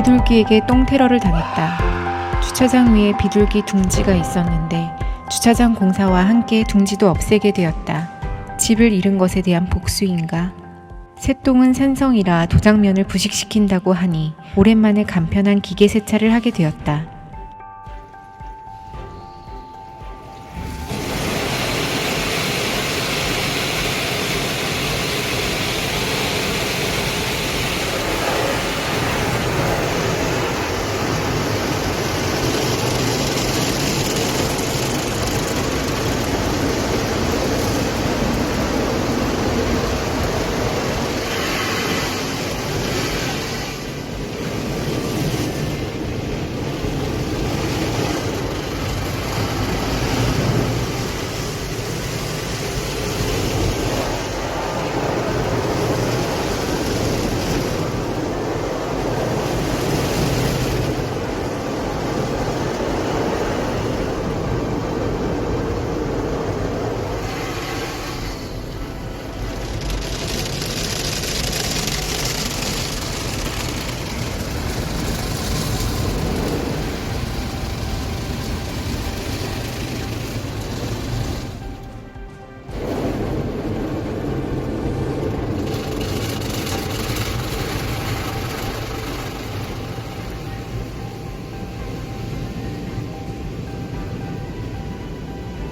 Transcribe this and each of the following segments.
비둘기에게 똥 테러를 당했다. 주차장 위에 비둘기 둥지가 있었는데 주차장 공사와 함께 둥지도 없애게 되었다. 집을 잃은 것에 대한 복수인가? 새똥은 산성이라 도장면을 부식시킨다고 하니 오랜만에 간편한 기계 세차를 하게 되었다.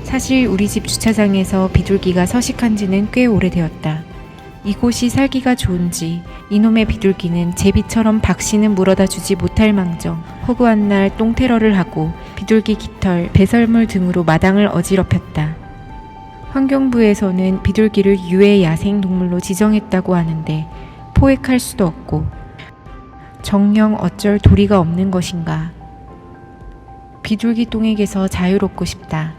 사실 우리 집 주차장에서 비둘기가 서식한 지는 꽤 오래되었다. 이곳이 살기가 좋은지 이놈의 비둘기는 제비처럼 박씨는 물어다 주지 못할 망정 허구한 날 똥테러를 하고 비둘기 깃털, 배설물 등으로 마당을 어지럽혔다. 환경부에서는 비둘기를 유해 야생 동물로 지정했다고 하는데 포획할 수도 없고 정령 어쩔 도리가 없는 것인가. 비둘기 똥에게서 자유롭고 싶다.